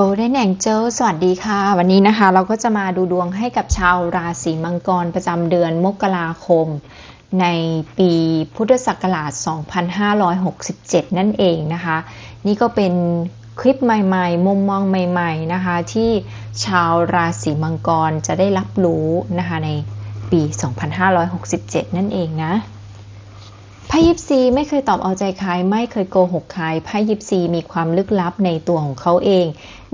Golden Angel สวัสดีค่ะ วันนี้นะคะเราก็จะมาดูดวงให้กับชาวราศีมังกรประจำเดือนมกราคม ในปีพุทธศักราช 2567 นั่นเองนะคะ นี่ก็เป็นคลิปใหม่ๆ มุมมองใหม่ๆนะคะ ที่ชาวราศีมังกรจะได้รับรู้นะคะในปี 2567 นั่นเองนะ ไพ่ยิปซีไม่เคยตอบเอาใจใครไม่เคยโกหกใครไพ่ยิปซีมีความลึกลับในตัวของเขาเอง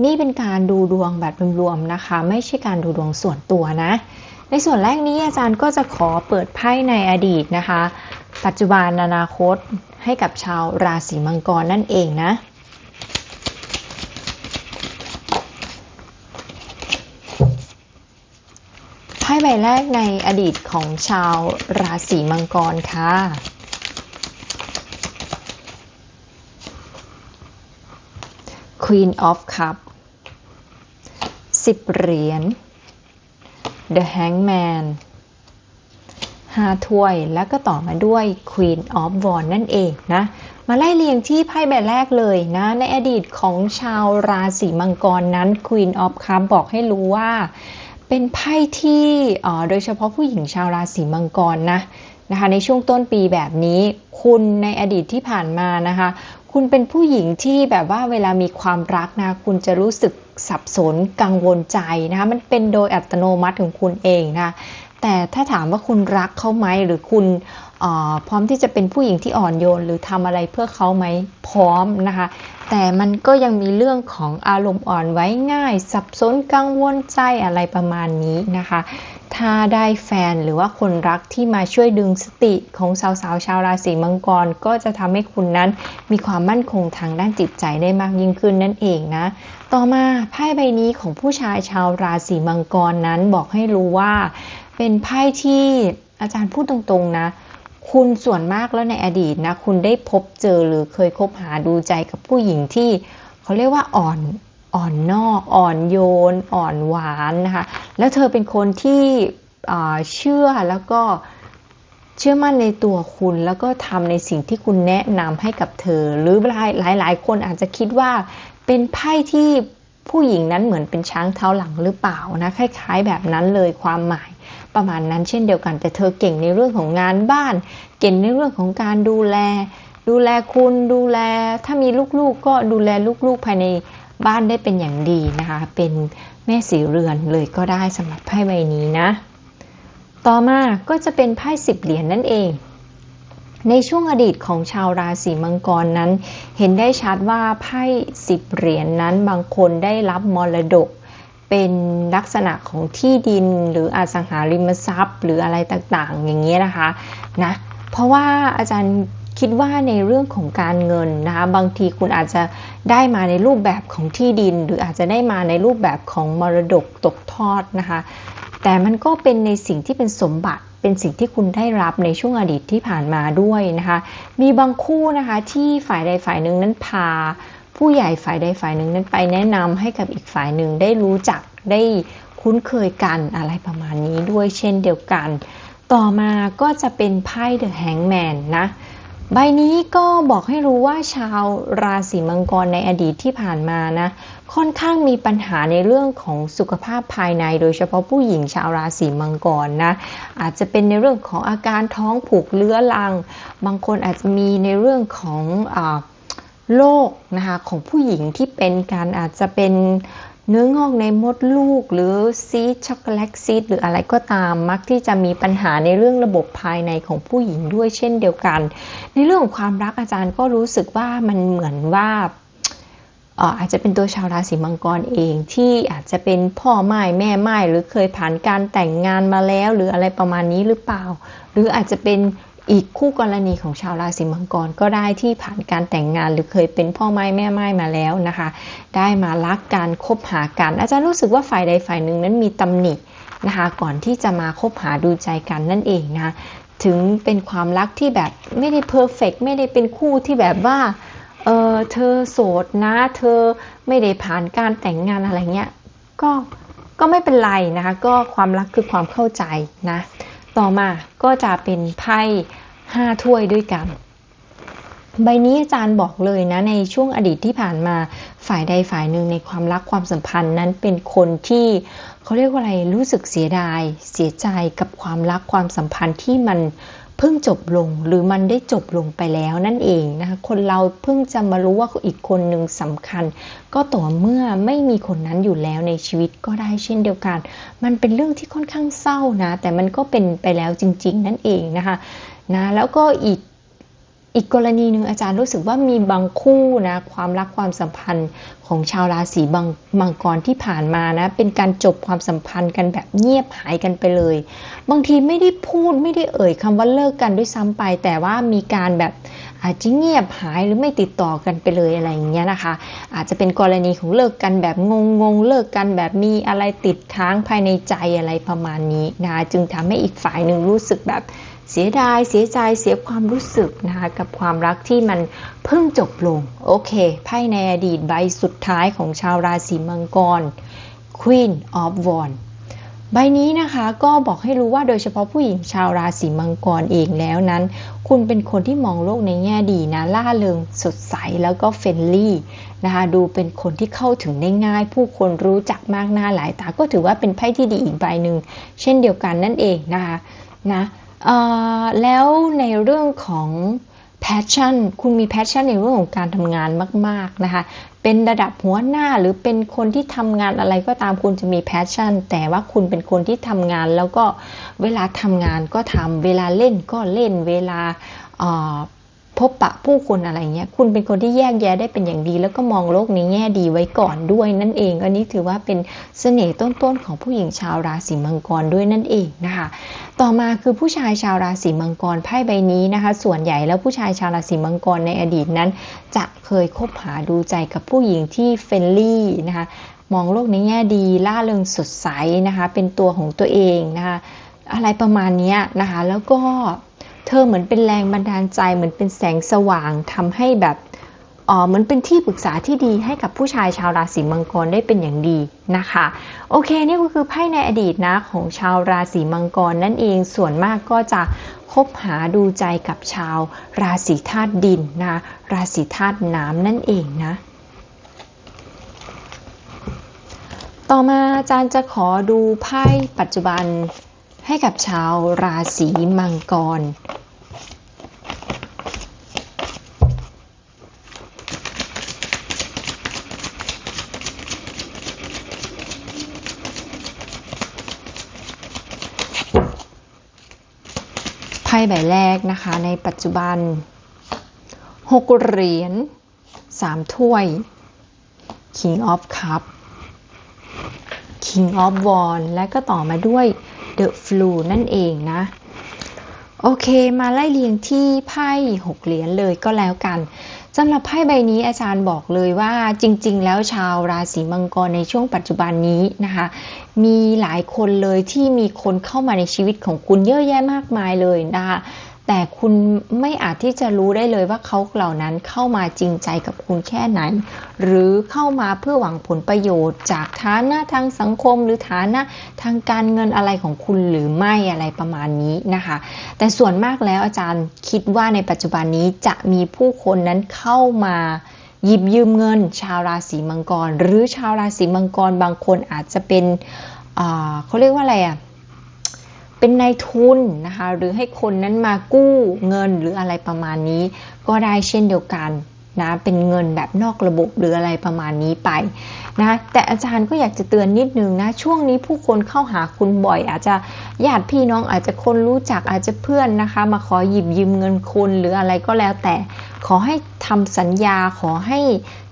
นี่เป็นการดูดวงแบบรวมๆนะคะ ไม่ใช่การดูดวงส่วนตัวนะ ในส่วนแรกนี้อาจารย์ก็จะขอเปิดไพ่ในอดีตนะคะ ปัจจุบันอนาคตให้กับชาวราศีมังกรนั่นเองนะไพ่ใบแรกในอดีตของชาวราศีมังกรค่ะ Queen of Cup สิบเหรียญ The Hangman ห้าถ้วย แล้วก็ต่อมาด้วย Queen of Wands นั่นเองนะ มาไล่เรียงที่ไพ่ใบแรกเลยนะ ในอดีตของชาวราศีมังกรนั้น Queen of Cup บอกให้รู้ว่า เป็นไพ่ที่โดยเฉพาะผู้หญิงชาวราศีมังกรนะนะคะในช่วงต้นปีแบบนี้คุณในอดีตที่ผ่านมานะคะ คุณเป็นผู้หญิงที่แบบว่าเวลามีความรักนะ คุณจะรู้สึกสับสนกังวลใจนะคะมันเป็นโดยอัตโนมัติของคุณเองนะแต่ถ้าถามว่าคุณรักเขาไหมหรือคุณ พร้อมที่จะเป็นผู้หญิงที่อ่อนโยน หรือทำอะไรเพื่อเขาไหมพร้อมนะคะ แต่มันก็ยังมีเรื่องของอารมณ์อ่อนไว้ง่าย สับสนกังวลใจอะไรประมาณนี้นะคะ ถ้าได้แฟนหรือว่าคนรักที่มาช่วยดึงสติของสาวๆชาวราศีมังกร ก็จะทำให้คุณนั้นมีความมั่นคงทางด้านจิตใจได้มากยิ่งขึ้นนั่นเองนะ ต่อมาไพ่ใบนี้ของผู้ชายชาวราศีมังกรนั้นบอกให้รู้ว่า เป็นไพ่ที่อาจารย์พูดตรงๆนะ คุณส่วนมากแล้วในอดีตนะ คุณได้พบเจอหรือเคยคบหาดูใจกับผู้หญิงที่เขาเรียกว่าอ่อนอ่อนนอกอ่อนโยน อ่อนหวานนะคะ แล้วเธอเป็นคนที่เชื่อแล้วก็เชื่อมั่นในตัวคุณแล้วก็ทำในสิ่งที่คุณแนะนำให้กับเธอ หรือหลายหลายหลายคนอาจจะคิดว่าเป็นไพ่ที่ผู้หญิงนั้นเหมือนเป็นช้างเท้าหลังหรือเปล่านะคล้าย ๆ แบบนั้นเลยความหมาย ประมาณนั้นเช่นเดียวกัน แต่เธอเก่งในเรื่องของงานบ้าน เก่งในเรื่องของการดูแล ดูแลคุณดูแล ถ้ามีลูกๆกก็ดูแลลูกๆภายในบ้านได้เป็นอย่างดีนะคะ เป็นแม่สีเรือนเลยก็ได้สำหรับไพ่ใบนี้นะ ต่อมาก็จะเป็นไพ่สิบเหรียญนนั่นเองในช่วงอดีตของชาวราศีมังกรนั้น เห็นได้ชัดว่าไพ่สิบเหรียญนนั้นบางคนได้รับมรดก เป็นลักษณะของที่ดินหรืออสังหาริมทรัพย์ หรืออะไรต่างๆ อย่างนี้ยนะคะนะเพราะว่าอาจารย์คิดว่าในเรื่องของการเงินนะคะบางทีคุณอาจจะได้มาในรูปแบบของที่ดิน หรืออาจจะได้มาในรูปแบบของมรดกตกทอดนะคะแต่มันก็เป็นในสิ่งที่เป็นสมบัติเป็นสิ่งที่คุณได้รับในช่วงอดีตที่ผ่านมาด้วยนะคะ มีบางคู่นะคะที่ฝ่ายใดฝ่ายหนึ่งนั้นพา ผู้ใหญ่ฝ่ายใดฝ่ายหนึ่งนั้นไปแนะนำให้กับอีกฝ่ายหนึ่งได้รู้จักได้คุ้นเคยกันอะไรประมาณนี้ด้วยเช่นเดียวกัน ต่อมาก็จะเป็นไพ่เดอะแฮงแมนนะใบนี้ก็บอกให้รู้ว่าชาวราศีมังกรในอดีตที่ผ่านมานะค่อนข้างมีปัญหาในเรื่องของสุขภาพภายใน โดยเฉพาะผู้หญิงชาวราศีมังกรนะอาจจะเป็นในเรื่องของอาการท้องผูกเลื้อรัง บางคนอาจจะมีในเรื่องของอ โรคนะคะของผู้หญิงที่เป็นการอาจจะเป็นเนื้องอกในมดลูก หรือซีช็อกโกแลตซีดหรืออะไรก็ตามมักที่จะมีปัญหาในเรื่องระบบภายในของผู้หญิงด้วยเช่นเดียวกัน ในเรื่องของความรักอาจารย์ก็รู้สึกว่ามันเหมือนว่าอาจจะเป็นตัวชาวราศีมังกรเองที่อาจจะเป็นพ่อไม้แม่ไม้หรือเคยผ่านการแต่งงานมาแล้ว หรืออะไรประมาณนี้หรือเปล่า หรืออาจจะเป็น อีกคู่กรณีของชาวราศีมังกรก็ได้ที่ผ่านการแต่งงานหรือเคยเป็นพ่อไม้แม่ไม้มาแล้วนะคะ ได้มารักกันคบหากัน อาจารย์รู้สึกว่าฝ่ายใดฝ่ายหนึ่งนั้นมีตำหนินะคะก่อนที่จะมาคบหาดูใจกันนั่นเองนะถึงเป็นความรักที่แบบไม่ได้เพอร์เฟกไม่ได้เป็นคู่ที่แบบว่าเออเธอโสดนะเธอไม่ได้ผ่านการแต่งงานอะไรเงี้ยก็ก็ไม่เป็นไรนะคะก็ความรักคือความเข้าใจนะ ต่อมาก็จะเป็นไพ่ห้าถ้วยด้วยกัน ใบนี้อาจารย์บอกเลยนะในช่วงอดีตที่ผ่านมาฝ่ายใดฝ่ายหนึ่งในความรักความสัมพันธ์นั้นเป็นคนที่เขาเรียกว่าอะไรรู้สึกเสียดาย เสียใจกับความรักความสัมพันธ์ที่มัน เพิ่งจบลงหรือมันได้จบลงไปแล้วนั่นเองนะคะคนเราเพิ่งจะมารู้ว่าอีกคนหนึ่งสำคัญ ก็ต่อเมื่อไม่มีคนนั้นอยู่แล้วในชีวิตก็ได้เช่นเดียวกัน มันเป็นเรื่องที่ค่อนข้างเศร้านะ แต่มันก็เป็นไปแล้วจริง ๆ นั่นเองนะคะนะแล้วก็อีก อีกกรณีหนึ่งอาจารย์รู้สึกว่ามีบางคู่นะความรักความสัมพันธ์ของชาวราศีบางมังกรที่ผ่านมานะ เป็นการจบความสัมพันธ์กันแบบเงียบหายกันไปเลย บางทีไม่ได้พูดไม่ได้เอ่ยคำว่าเลิกกันด้วยซ้ำไป แต่ว่ามีการแบบอาจจะเงียบหายหรือไม่ติดต่อกันไปเลยอะไรอย่างเงี้ยนะคะ อาจจะเป็นกรณีของเลิกกันแบบงงงเลิกกันแบบมีอะไรติดค้างภายในใจอะไรประมาณนี้นะจึงทำให้อีกฝ่ายหนึ่งรู้สึกแบบ เสียดายเสียใจเสียความรู้สึกนะคะกับความรักที่มันเพิ่งจบลง โอเคไพ่ในอดีตใบสุดท้ายของชาวราศีมังกร Queen of Wands ใบนี้นะคะก็บอกให้รู้ว่าโดยเฉพาะผู้หญิงชาวราศีมังกรเองแล้วนั้น คุณเป็นคนที่มองโลกในแง่ดีนะล่าเริงสดใสแล้วก็เฟรนลี่นะคะดูเป็นคนที่เข้าถึงได้ง่าย ผู้คนรู้จักมากหน้าหลายตาก็ถือว่าเป็นไพ่ที่ดีอีกใบหนึ่งเช่นเดียวกันนั่นเองนะคะนะ แล้วในเรื่องของ passion คุณมี passion ในเรื่องของการทำงานมาก ๆนะคะ เป็นระดับหัวหน้าหรือเป็นคนที่ทำงานอะไรก็ตามคุณจะมี passion แต่ว่าคุณเป็นคนที่ทำงานแล้วก็เวลาทำงานก็ทำเวลาเล่นก็เล่นเวลา พบปะผู้คนอะไรเงี้ย คุณเป็นคนที่แยกแยะได้เป็นอย่างดี แล้วก็มองโลกในแง่ดีไว้ก่อนด้วยนั่นเอง อันนี้ถือว่าเป็นเสน่ห์ต้นๆของผู้หญิงชาวราศีมังกรด้วยนั่นเองนะคะ ต่อมาคือผู้ชายชาวราศีมังกรไพ่ใบนี้นะคะ ส่วนใหญ่แล้วผู้ชายชาวราศีมังกรในอดีตนั้น จะเคยคบหาดูใจกับผู้หญิงที่เฟรนลี่นะคะ มองโลกในแง่ดีล่าเริงสดใสนะคะ เป็นตัวของตัวเองนะคะ อะไรประมาณนี้นะคะ แล้วก็ เธอเหมือนเป็นแรงบันดาลใจเหมือนเป็นแสงสว่างทำให้แบบอ๋อเหมือนเป็นที่ปรึกษาที่ดีให้กับผู้ชายชาวราศีมังกรได้เป็นอย่างดีนะคะ โอเคนี่ก็คือไพ่ในอดีตนะของชาวราศีมังกรนั่นเองส่วนมากก็จะคบหาดูใจกับชาวราศีธาตุดินนะราศีธาตุน้ำนั่นเองนะต่อมาอาจารย์จะขอดูไพ่ปัจจุบัน ให้กับชาวราศีมังกร ไพ่ใบแรกนะคะในปัจจุบัน6เหรียญ3ถ้วย King of Cup King of w a n d และก็ต่อมาด้วย The Flu นั่นเองนะ โอเคมาไล่เรียงที่ไพ่6เหรียญเลยก็แล้วกันสำหรับไพ่ใบนี้อาจารย์บอกเลยว่าจริง ๆ แล้วชาวราศีมังกรในช่วงปัจจุบันนี้นะคะ มีหลายคนเลยที่มีคนเข้ามาในชีวิตของคุณเยอะแยะมากมายเลยนะคะ แต่คุณไม่อาจที่จะรู้ได้เลยว่าเขาเหล่านั้นเข้ามาจริงใจกับคุณแค่ไหน หรือเข้ามาเพื่อหวังผลประโยชน์ จากฐานะทางสังคมหรือฐานะทางการเงินอะไรของคุณหรือไม่อะไรประมาณนี้นะคะ แต่ส่วนมากแล้วอาจารย์คิดว่าในปัจจุบันนี้จะมีผู้คนนั้นเข้ามาหยิบยืมเงิน ชาวราศีมังกร หรือชาวราศีมังกรบางคนอาจจะเป็นเขาเรียกว่าอะไรอะ่ะ เป็นนายทุนนะคะหรือให้คนนั้นมากู้เงินหรืออะไรประมาณนี้ ก็ได้เช่นเดียวกันนะเป็นเงินแบบนอกระบบหรืออะไรประมาณนี้ไปนะแต่อาจารย์ก็อยากจะเตือนนิดนึงนะช่วงนี้ผู้คนเข้าหาคุณบ่อย อาจจะญาติพี่น้องอาจจะคนรู้จักอาจจะเพื่อนนะคะ มาขอหยิบยืมเงินคุณหรืออะไรก็แล้วแต่ ขอให้ทำสัญญาขอให้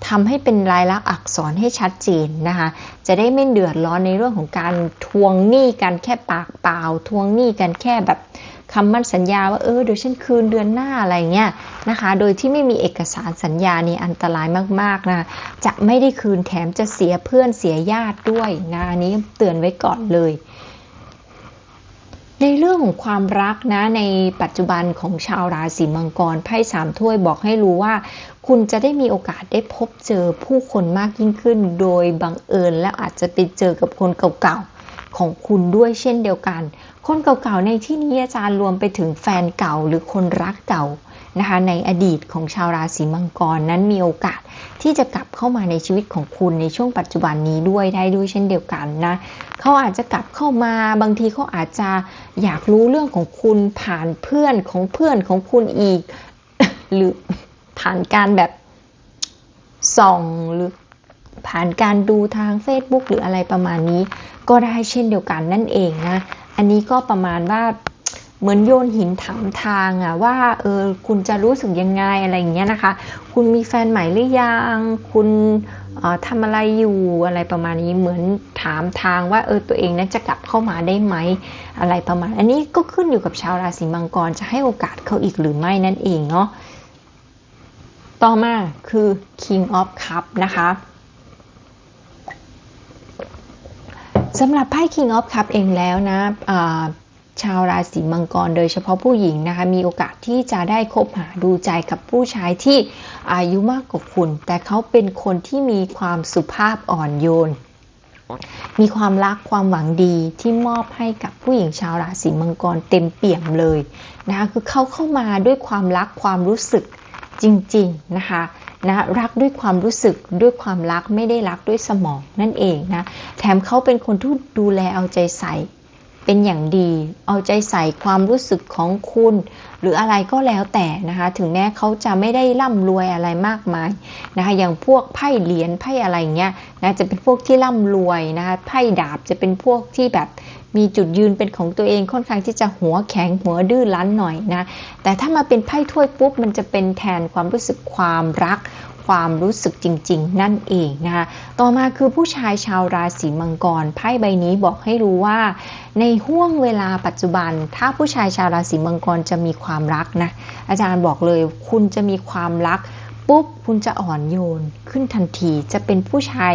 ทำให้เป็นลายลักษณ์อักษรให้ชัดเจนนะคะ จะได้ไม่เดือดร้อนในเรื่องของการทวงหนี้กันแค่ปากเปล่า ทวงหนี้กันแค่แบบคำมั่นสัญญาว่าเออเดี๋ยวฉันคืนเดือนหน้าอะไรเงี้ยนะคะ โดยที่ไม่มีเอกสารสัญญานี่อันตรายมากๆนะจะไม่ได้คืนแถมจะเสียเพื่อนเสียญาติด้วยนะอันนี้เตือนไว้ก่อนเลย ในเรื่องของความรักนะในปัจจุบันของชาวราศีมังกรไพ่สามถ้วยบอกให้รู้ว่า คุณจะได้มีโอกาสได้พบเจอผู้คนมากยิ่งขึ้น โดยบังเอิญและอาจจะไปเจอกับคนเก่าๆของคุณด้วยเช่นเดียวกัน คนเก่าๆในที่นี้อาจารย์รวมไปถึงแฟนเก่าหรือคนรักเก่า นะคะในอดีตของชาวราศีมังกรนั้นมีโอกาสที่จะกลับเข้ามาในชีวิตของคุณในช่วงปัจจุบันนี้ด้วยได้ด้วยเช่นเดียวกันนะเขาอาจจะกลับเข้ามาบางทีเขาอาจจะอยากรู้เรื่องของคุณผ่านเพื่อนของเพื่อนของคุณอีก หรือผ่านการแบบส่องหรือผ่านการดูทาง Facebook หรืออะไรประมาณนี้ ก็ได้เช่นเดียวกันนั่นเองนะ อันนี้ก็ประมาณว่า เหมือนโยนหินถามทางอะว่าเออคุณจะรู้สึกยังไงอะไรอย่างเงี้ยนะคะ คุณมีแฟนใหม่หรือยัง คุณทำอะไรอยู่อะไรประมาณนี้เหมือนถามทางว่าเออตัวเองนั้นจะกลับเข้ามาได้ไหมอะไรประมาณ อันนี้ก็ขึ้นอยู่กับชาวราศีมังกรจะให้โอกาสเขาอีกหรือไม่นั่นเองเนาะต่อมาคือ King of Cup นะคะสำหรับไพ่ King of Cup เองแล้วนะ ชาวราศีมังกรโดยเฉพาะผู้หญิงนะคะ มีโอกาสที่จะได้คบหาดูใจกับผู้ชายที่อายุมากกว่าคุณ แต่เขาเป็นคนที่มีความสุภาพอ่อนโยน มีความรักความหวังดีที่มอบให้กับผู้หญิงชาวราศีมังกรเต็มเปี่ยมเลยนะคะคือเขาเข้ามาด้วยความรักความรู้สึกจริงๆนะคะนะรักด้วยความรู้สึกด้วยความรักไม่ได้รักด้วยสมองนั่นเองนะแถมเขาเป็นคนที่ดูแลเอาใจใส่ เป็นอย่างดี เอาใจใส่ความรู้สึกของคุณ หรืออะไรก็แล้วแต่นะคะ ถึงแม้เขาจะไม่ได้ร่ำรวยอะไรมากมายนะคะ อย่างพวกไพ่เหรียญไพ่อะไรเงี้ยนะจะเป็นพวกที่ร่ำรวยนะคะไพ่ดาบจะเป็นพวกที่แบบมีจุดยืนเป็นของตัวเองค่อนข้างที่จะหัวแข็งหัวดื้อรั้นหน่อยนะ แต่ถ้ามาเป็นไพ่ถ้วยปุ๊บมันจะเป็นแทนความรู้สึกความรัก ความรู้สึกจริง ๆ นั่นเองนะคะต่อมาคือผู้ชายชาวราศีมังกรไพ่ใบนี้บอกให้รู้ว่า ในห่วงเวลาปัจจุบัน ถ้าผู้ชายชาวราศีมังกรจะมีความรักนะอาจารย์บอกเลย คุณจะมีความรัก ปุ๊บคุณจะอ่อนโยนขึ้นทันที จะเป็นผู้ชาย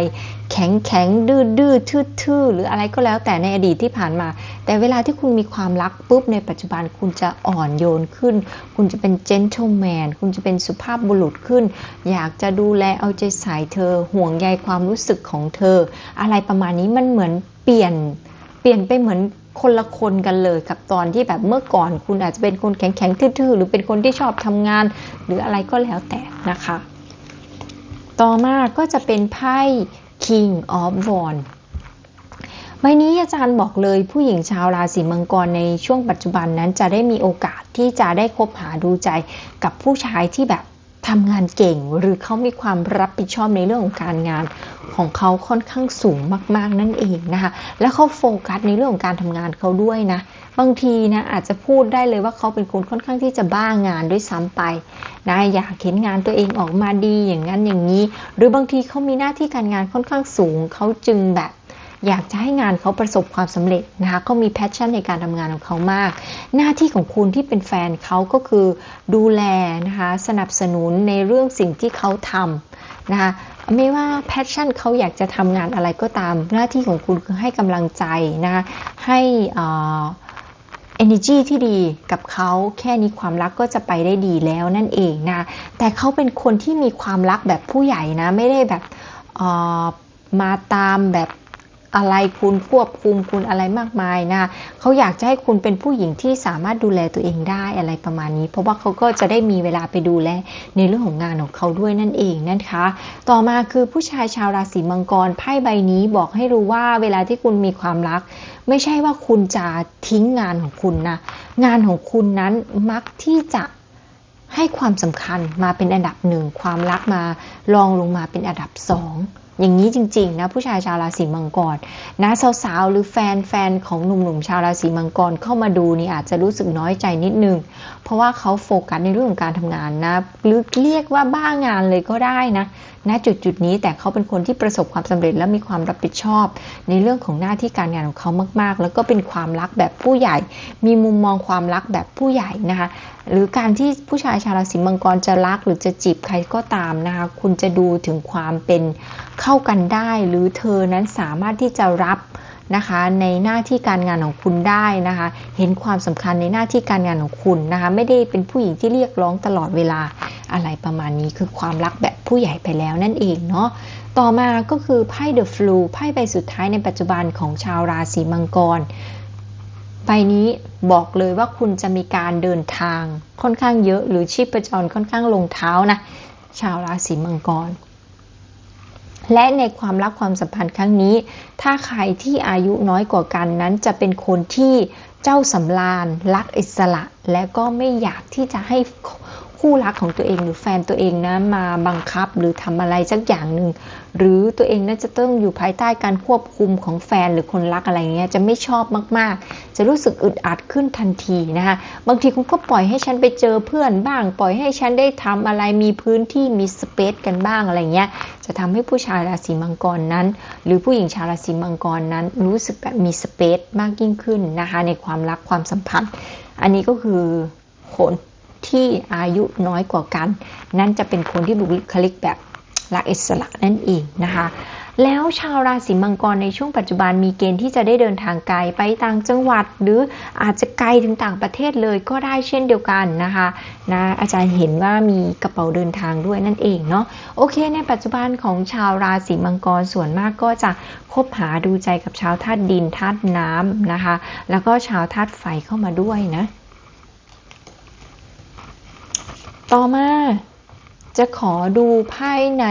แข็งแข็งดื้อดื้อทื่อทื่อหรืออะไรก็แล้วแต่ในอดีตที่ผ่านมา แต่เวลาที่คุณมีความรักปุ๊บในปัจจุบันคุณจะอ่อนโยนขึ้น คุณจะเป็นเจนเทลแมนคุณจะเป็นสุภาพบุรุษขึ้น อยากจะดูแลเอาใจใส่เธอ ห่วงใยความรู้สึกของเธอ อะไรประมาณนี้มันเหมือนเปลี่ยน เปลี่ยนไปเหมือน คนละคนกันเลยกับตอนที่แบบเมื่อก่อนคุณอาจจะเป็นคนแข็งแข็งทื่อๆ หรือเป็นคนที่ชอบทำงาน หรืออะไรก็แล้วแต่นะคะ ต่อมาก็จะเป็นไพ่ King of Wands ใบนี้อาจารย์บอกเลยผู้หญิงชาวราศีมังกรในช่วงปัจจุบันนั้นจะได้มีโอกาสที่จะได้คบหาดูใจกับผู้ชายที่แบบ ทำงานเก่งหรือเขามีความรับผิดชอบในเรื่องของการงานของเขาค่อนข้างสูงมาก ๆ นั่นเองนะคะ แล้วเขาโฟกัสในเรื่องของการทำงานเขาด้วยนะ บางทีนะอาจจะพูดได้เลยว่าเขาเป็นคนค่อนข้างที่จะบ้างานด้วยซ้ำไปนะอยากเห็นงานตัวเองออกมาดีอย่างนั้นอย่างนี้ หรือบางทีเขามีหน้าที่การงานค่อนข้างสูงเขาจึงแบบ อยากจะให้งานเขาประสบความสำเร็จนะคะเขามีแพชชั่นในการทำงานของเขามาก หน้าที่ของคุณที่เป็นแฟนเขาก็คือดูแลนะคะสนับสนุนในเรื่องสิ่งที่เขาทำนะคะไม่ว่าแพชชั่นเขาอยากจะทำงานอะไรก็ตาม หน้าที่ของคุณคือให้กำลังใจนะคะให้ energy ที่ดีกับเขาแค่นี้ความรักก็จะไปได้ดีแล้วนั่นเองนะ แต่เขาเป็นคนที่มีความรักแบบผู้ใหญ่นะ ไม่ได้แบบมาตามแบบ อะไรคุณควบคุมคุณอะไรมากมายนะเขาอยากจะให้คุณเป็นผู้หญิงที่สามารถดูแลตัวเองได้อะไรประมาณนี้ เพราะว่าเขาก็จะได้มีเวลาไปดูแลในเรื่องของงานของเขาด้วยนั่นเองนะคะ ต่อมาคือผู้ชายชาวราศีมังกรไพ่ใบนี้บอกให้รู้ว่าเวลาที่คุณมีความรัก ไม่ใช่ว่าคุณจะทิ้งงานของคุณนะงานของคุณนั้นมักที่จะให้ความสำคัญมาเป็นอันดับหนึ่งความรักมาลองลงมาเป็นอันดับสอง อย่างนี้จริงๆนะผู้ชายชาวราศีมังกรนะสาวๆหรือแฟนแฟนของหนุ่มๆชาวราศีมังกรเข้ามาดูนี่อาจจะรู้สึกน้อยใจนิดนึง เพราะว่าเขาโฟกัสในเรื่องของการทำงานนะหรือเรียกว่าบ้างานเลยก็ได้นะณจุดจุดนี้แต่เขาเป็นคนที่ประสบความสำเร็จและมีความรับผิดชอบ ในเรื่องของหน้าที่การงานของเขามากๆ แล้วก็เป็นความรักแบบผู้ใหญ่ มีมุมมองความรักแบบผู้ใหญ่นะคะหรือการที่ผู้ชายชาวราศีมังกรจะรักหรือจะจีบใครก็ตามนะคะคุณจะดูถึงความเป็นเข้ากันได้ หรือเธอนั้นสามารถที่จะรับนะคะในหน้าที่การงานของคุณได้นะคะ เห็นความสำคัญในหน้าที่การงานของคุณนะคะไม่ได้เป็นผู้หญิงที่เรียกร้องตลอดเวลาอะไรประมาณนี้คือความรักแบบผู้ใหญ่ไปแล้วนั่นเองเนาะต่อมาก็คือไพ่เดอะฟลูไพ่ใบสุดท้ายในปัจจุบันของชาวราศีมังกรใบนี้บอกเลยว่าคุณจะมีการเดินทางค่อนข้างเยอะหรือชีพจรค่อนข้างลงเท้านะชาวราศีมังกร และในความรักความสัมพันธ์ครั้งนี้ ถ้าใครที่อายุน้อยกว่ากันนั้น จะเป็นคนที่เจ้าสำราญรักอิสระ และก็ไม่อยากที่จะให้ คู่รักของตัวเองหรือแฟนตัวเองนะมาบังคับหรือทำอะไรสักอย่างหนึ่งหรือตัวเองน่าจะต้องอยู่ภายใต้การควบคุมของแฟนหรือคนรักอะไรเงี้ยจะไม่ชอบมากๆ จะรู้สึกอึดอัดขึ้นทันทีนะคะบางทีคุณก็ปล่อยให้ฉันไปเจอเพื่อนบ้าง ปล่อยให้ฉันได้ทำอะไรมีพื้นที่มีสเปซกันบ้างอะไรเงี้ยจะทำให้ผู้ชายราศีมังกรนั้น หรือผู้หญิงชาวราศีมังกรนั้น รู้สึกแบบมีสเปซมากยิ่งขึ้นนะคะในความรักความสัมพันธ์ อันนี้ก็คือคน ที่อายุน้อยกว่ากัน นั่นจะเป็นคนที่บุคลิกแบบรักอิสระนั่นเองนะคะแล้วชาวราศีมังกรในช่วงปัจจุบันมีเกณฑ์ที่จะได้เดินทางไกลไปต่างจังหวัด หรืออาจจะไกลถึงต่างประเทศเลยก็ได้เช่นเดียวกันนะคะนะอาจารย์เห็นว่ามีกระเป๋าเดินทางด้วยนั่นเองเนาะโอเค ในปัจจุบันของชาวราศีมังกรส่วนมากก็จะคบหาดูใจกับชาวธาตุดินธาตุน้ำนะคะ แล้วก็ชาวธาตุไฟเข้ามาด้วยนะ ต่อมาจะขอดูไพ่ใน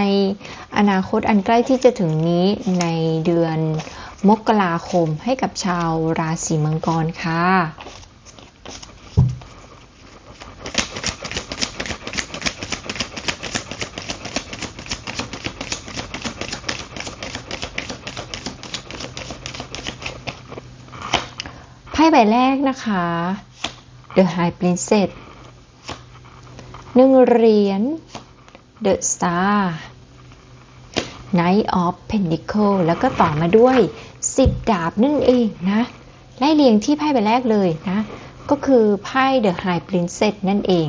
อนาคตอันใกล้ที่จะถึงนี้ในเดือนมกราคมให้กับชาวราศีมังกรค่ะไพ่ใบแรกนะคะ The High Princess หนึ่งเหรียญ The Star Knight of Pentacle แล้วก็ต่อมาด้วย 10 ดาบนั่นเองนะไล่เรียงที่ไพ่ใบแรกเลยนะ ก็คือไพ่ The High Princess นั่นเอง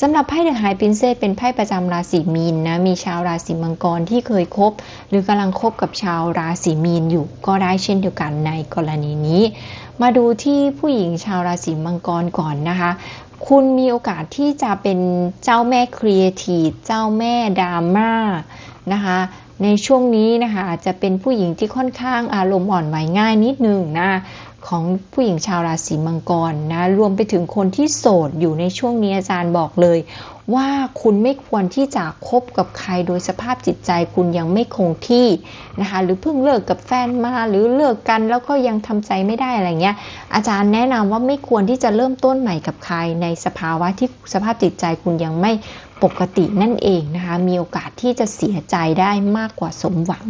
สำหรับไพ่ The High Princess เป็นไพ่ประจำราศีมีนนะมีชาวราศีมังกรที่เคยคบ หรือกำลังคบกับชาวราศีมีนอยู่ก็ได้เช่นเดียวกันในกรณีนี้ มาดูที่ผู้หญิงชาวราศีมังกรก่อนนะคะ คุณมีโอกาสที่จะเป็นเจ้าแม่ครีเอทีฟเจ้าแม่ดราม่านะคะในช่วงนี้นะคะอาจจะเป็นผู้หญิงที่ค่อนข้างอารมณ์อ่อนไหวง่ายนิดนึงนะ ของผู้หญิงชาวราศีมังกรนะรวมไปถึงคนที่โสดอยู่ในช่วงนี้อาจารย์บอกเลย ว่าคุณไม่ควรที่จะคบกับใครโดยสภาพจิตใจคุณยังไม่คงที่นะคะหรือเพิ่งเลิกกับแฟนมาหรือเลิกกันแล้วก็ยังทำใจไม่ได้อะไรเงี้ยอาจารย์แนะนำว่าไม่ควรที่จะเริ่มต้นใหม่กับใครในสภาวะที่สภาพจิตใจคุณยังไม่ ปกตินั่นเองนะคะ มีโอกาสที่จะเสียใจได้มากกว่าสมหวัง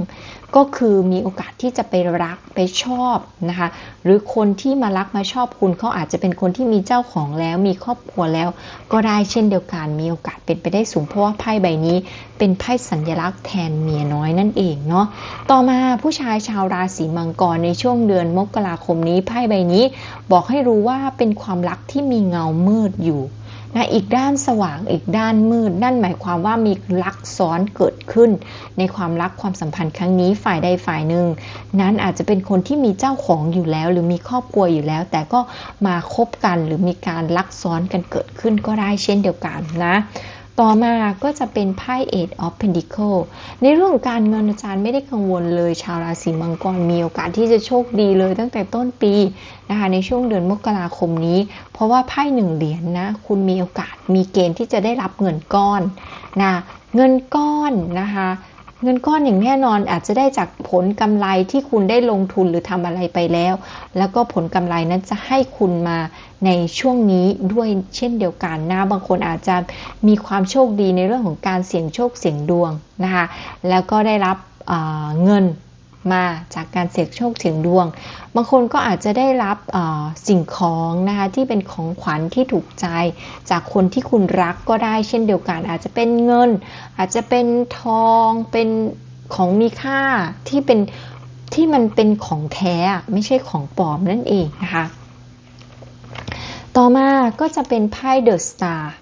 ก็คือมีโอกาสที่จะไปรักไปชอบนะคะ หรือคนที่มารักมาชอบคุณเขาอาจจะเป็นคนที่มีเจ้าของแล้วมีครอบครัวแล้ว ก็ได้เช่นเดียวกัน มีโอกาสเป็นไปได้สูงเพราะว่าไพ่ใบนี้ เป็นไพ่สัญลักษณ์แทนเมียน้อยนั่นเองเนาะ ต่อมาผู้ชายชาวราศีมังกรในช่วงเดือนมกราคมนี้ไพ่ใบนี้ บอกให้รู้ว่าเป็นความรักที่มีเงามืดอยู่ นะอีกด้านสว่างอีกด้านมืด นั่นหมายความว่ามีรักซ้อนเกิดขึ้น ในความรักความสัมพันธ์ครั้งนี้ฝ่ายใดฝ่ายหนึ่ง นั้นอาจจะเป็นคนที่มีเจ้าของอยู่แล้ว หรือมีครอบครัวอยู่แล้ว แต่ก็มาคบกันหรือมีการรักซ้อนกันเกิดขึ้นก็ได้เช่นเดียวกันนะ ต่อมาก็จะเป็นไพ่ Eight of Pentacle ในเรื่องของการเงินอาจารย์ไม่ได้กังวลเลย ชาวราศีมังกรมีโอกาสที่จะโชคดีเลยตั้งแต่ต้นปีนะคะในช่วงเดือนมกราคมนี้ เพราะว่าไพ่หนึ่งเหรียญนนะคุณมีโอกาสมีเกณฑ์ที่จะได้รับเงินก้อนนะเงินก้อนนะคะเงินก้อนอย่างแน่นอนอาจจะได้จากผลกำไรที่คุณได้ลงทุนหรือทำอะไรไปแล้ว แล้วก็ผลกำไรนั้นจะให้คุณมา ในช่วงนี้ด้วยเช่นเดียวกันนะบางคนอาจจะมีความโชคดีในเรื่องของการเสี่ยงโชคเสี่ยงดวงนะคะแล้วก็ได้รับเงินมาจากการเสี่ยงโชคเสี่ยงดวง บางคนก็อาจจะได้รับสิ่งของนะคะที่เป็นของขวัญที่ถูกใจ จากคนที่คุณรักก็ได้เช่นเดียวกัน อาจจะเป็นเงิน อาจจะเป็นทองเป็นของมีค่าที่เป็นที่มันเป็นของแท้ไม่ใช่ของปลอมนั่นเองนะคะ ต่อมาก็จะเป็นไพ่เดอะสตาร์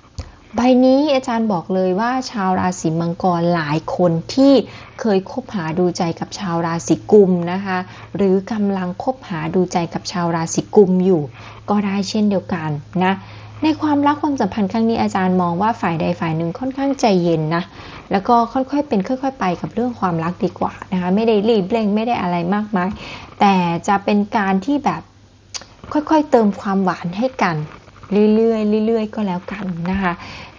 ใบนี้อาจารย์บอกเลยว่าชาวราศีมังกรหลายคนที่เคยคบหาดูใจกับชาวราศีกุมนะคะ หรือกำลังคบหาดูใจกับชาวราศีกุมอยู่ ก็ได้เช่นเดียวกันนะในความรักความสัมพันธ์ครั้งนี้อาจารย์มองว่าฝ่ายใดฝ่ายหนึ่งค่อนข้างใจเย็นนะแล้วก็ค่อยๆเป็นค่อย ๆ ไปกับเรื่องความรักดีกว่านะคะไม่ได้รีบเร่งไม่ได้อะไรมากมายแต่จะเป็นการที่แบบ ค่อยๆ เติมความหวานให้กัน เรื่อยๆเรื่อยๆ ก็แล้วกันนะคะ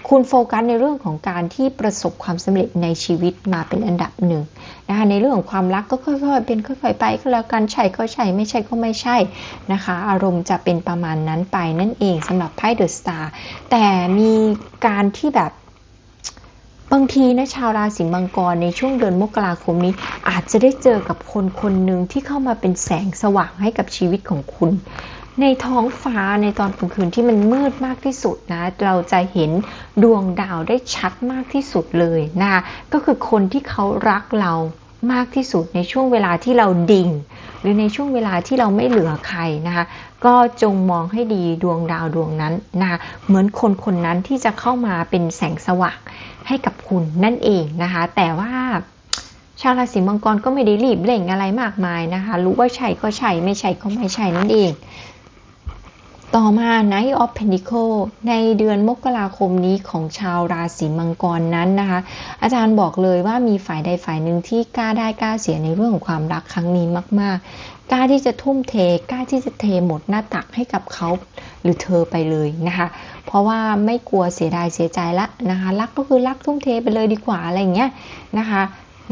คุณโฟกัสในเรื่องของการที่ประสบความสำเร็จในชีวิตมาเป็นอันดับหนึ่งนะคะในเรื่องของความรักก็ค่อยๆ เป็นค่อยๆ ไปก็แล้วกันใช่ก็ใช่ไม่ใช่ก็ไม่ใช่นะคะ อารมณ์จะเป็นประมาณนั้นไปนั่นเองสำหรับไพ่เดอะสตาร์แต่มีการที่แบบบางทีนะชาวราศีมังกรในช่วงเดือนมกราคมนี้ อาจจะได้เจอกับคนคนหนึ่งที่เข้ามาเป็นแสงสว่างให้กับชีวิตของคุณ ในท้องฟ้าในตอนกลางคืนที่มันมืดมากที่สุดนะ เราจะเห็นดวงดาวได้ชัดมากที่สุดเลยนะคะก็คือคนที่เขารักเรามากที่สุดในช่วงเวลาที่เราดิ่ง หรือในช่วงเวลาที่เราไม่เหลือใครนะคะก็จงมองให้ดีดวงดาวดวงนั้นนะคะเหมือนคนคนนั้นที่จะเข้ามาเป็นแสงสว่างให้กับคุณนั่นเองนะคะ แต่ว่าชาวราศีมังกรก็ไม่ได้รีบเร่งอะไรมากมายนะคะ รู้ว่าใช่ก็ใช่ไม่ใช่ก็ไม่ใช่นั่นเอง ต่อมา Knight of Pentacle ในเดือนมกราคมนี้ของชาวราศีมังกรนั้นนะคะ อาจารย์บอกเลยว่ามีฝ่ายใดฝ่ายหนึ่งที่กล้าได้กล้าเสียในเรื่องของความรักครั้งนี้มาก ๆ กล้าที่จะทุ่มเทกล้าที่จะเทหมดหน้าตักให้กับเขาหรือเธอไปเลยนะคะ เพราะว่าไม่กลัวเสียดายเสียใจละนะคะ รักก็คือรักทุ่มเทไปเลยดีกว่าอะไรอย่างเงี้ยนะคะ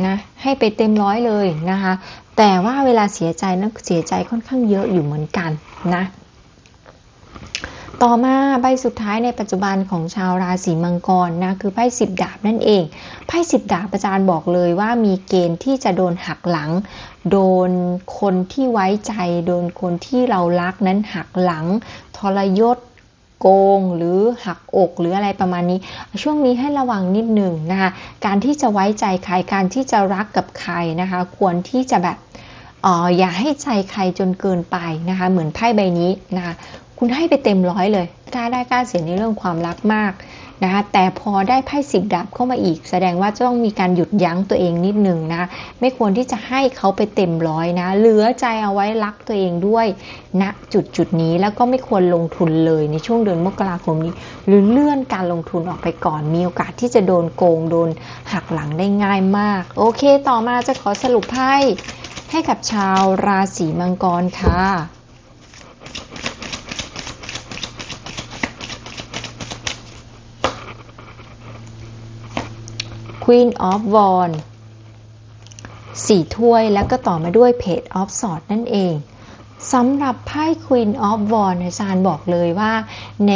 นะให้ไปเต็มร้อยเลยนะคะ แต่ว่าเวลาเสียใจนั้นเสียใจค่อนข้างเยอะอยู่เหมือนกันนะ ต่อมาใบสุดท้ายในปัจจุบันของชาวราศีมังกรนะคือไพ่สิบดาบนั่นเองไพ่สิบดาบอาจารย์บอกเลยว่ามีเกณฑ์ที่จะโดนหักหลัง โดนคนที่ไว้ใจ โดนคนที่เรารักนั้นหักหลัง ทรยศโกงหรือหักอกหรืออะไรประมาณนี้ ช่วงนี้ให้ระวังนิดหนึ่งนะคะการที่จะไว้ใจใครการที่จะรักกับใครนะคะ ควรที่จะแบบอออย่าให้ใจใครจนเกินไปนะคะ เหมือนไพ่ใบนี้นะคะ คุณให้ไปเต็มร้อยเลยกล้าได้กล้าเสียในเรื่องความรักมากนะคะแต่พอได้ไพ่สิบดับเข้ามาอีก แสดงว่าจะต้องมีการหยุดยั้งตัวเองนิดนึงนะไม่ควรที่จะให้เขาไปเต็มร้อยนะเหลือใจเอาไว้รักตัวเองด้วยณนะจุดจุดนี้แล้วก็ไม่ควรลงทุนเลยในช่วงเดือนมกราคมนี้ หรือเลื่อนการลงทุนออกไปก่อน มีโอกาสที่จะโดนโกงโดนหักหลังได้ง่ายมาก โอเค ต่อมาจะขอสรุปไพ่ให้กับชาวราศีมังกรค่ะ Queen of Wands สี่ถ้วย แล้วก็ต่อมาด้วย Page of Swords นั่นเองสำหรับไพ่ Queen of Wands อาจารย์บอกเลยว่า ใน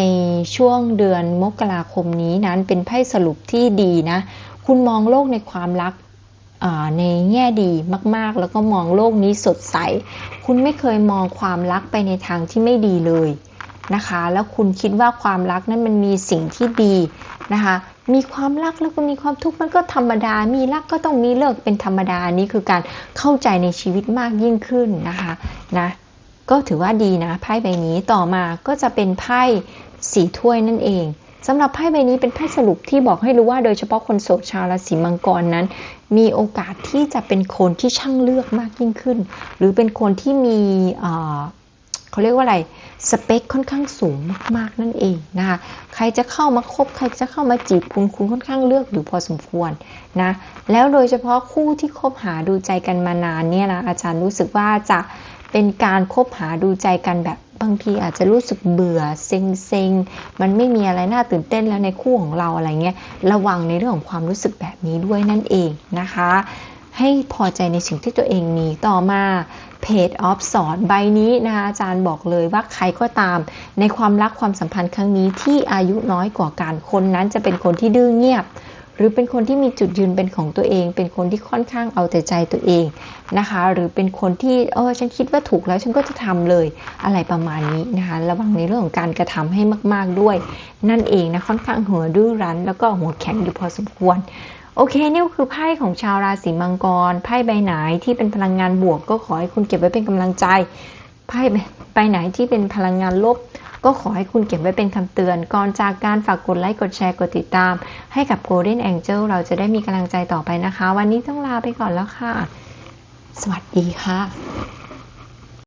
ช่วงเดือนมกราคมนี้นั้นเป็นไพ่สรุปที่ดีนะ คุณมองโลกในความรักในแง่ดีมาก ๆ แล้วก็มองโลกนี้สดใส คุณไม่เคยมองความรักไปในทางที่ไม่ดีเลยนะคะ แล้วคุณคิดว่าความรักนั้นมันมีสิ่งที่ดีนะคะ มีความรักแล้วก็มีความทุกข์มันก็ธรรมดา มีรักก็ต้องมีเลิกเป็นธรรมดานี่คือการเข้าใจในชีวิตมากยิ่งขึ้นนะคะนะก็ถือว่าดีนะไพ่ใบนี้ต่อมาก็จะเป็นไพ่สีถ้วยนั่นเองสำหรับไพ่ใบนี้เป็นไพ่สรุปที่บอกให้รู้ว่าโดยเฉพาะคนโสดชาวราศีมังกรนั้น มีโอกาสที่จะเป็นคนที่ช่างเลือกมากยิ่งขึ้น หรือเป็นคนที่มี เขาเรียกว่าอะไรสเปคค่อนข้างสูงมากๆนั่นเองนะคะใครจะเข้ามาคบใครจะเข้ามาจีบคุณคุณค่อนข้างเลือกอยู่พอสมควรนะแล้วโดยเฉพาะคู่ที่คบหาดูใจกันมานานเนี่ยนะอาจารย์รู้สึกว่าจะเป็นการคบหาดูใจกันแบบบางทีอาจจะรู้สึกเบื่อเซ็งเซ็งมันไม่มีอะไรน่าตื่นเต้นแล้วในคู่ของเราอะไรเงี้ยระวังในเรื่องของความรู้สึกแบบนี้ด้วยนั่นเองนะคะ ให้พอใจในสิ่งที่ตัวเองมีต่อมา เพจออฟสอนใบนี้นะคะอาจารย์บอกเลยว่าใครก็ตาม ในความรักความสัมพันธ์ครั้งนี้ที่อายุน้อยกว่าการคนนั้นจะเป็นคนที่ดื้อเงียบ หรือเป็นคนที่มีจุดยืนเป็นของตัวเอง เป็นคนที่ค่อนข้างเอาแต่ใจตัวเองนะคะ หรือเป็นคนที่เออฉันคิดว่าถูกแล้วฉันก็จะทำเลยอะไรประมาณนี้นะคะ ระวังในเรื่องของการกระทำให้มาก ๆด้วย นั่นเองนะค่อนข้างหัวดื้อรั้น แล้วก็หัวแข็งอยู่พอสมควร โอเคนี่ก็คือไพ่ของชาวราศีมังกร ไพ่ใบไหนที่เป็นพลังงานบวก ก็ขอให้คุณเก็บไว้เป็นกำลังใจ ไพ่ใบไหนที่เป็นพลังงานลบ ก็ขอให้คุณเก็บไว้เป็นคำเตือน ก่อนจากการฝากกดไลค์ กดแชร์ กดติดตาม ให้กับ Golden Angel เราจะได้มีกำลังใจต่อไปนะคะ วันนี้ต้องลาไปก่อนแล้วค่ะ สวัสดีค่ะ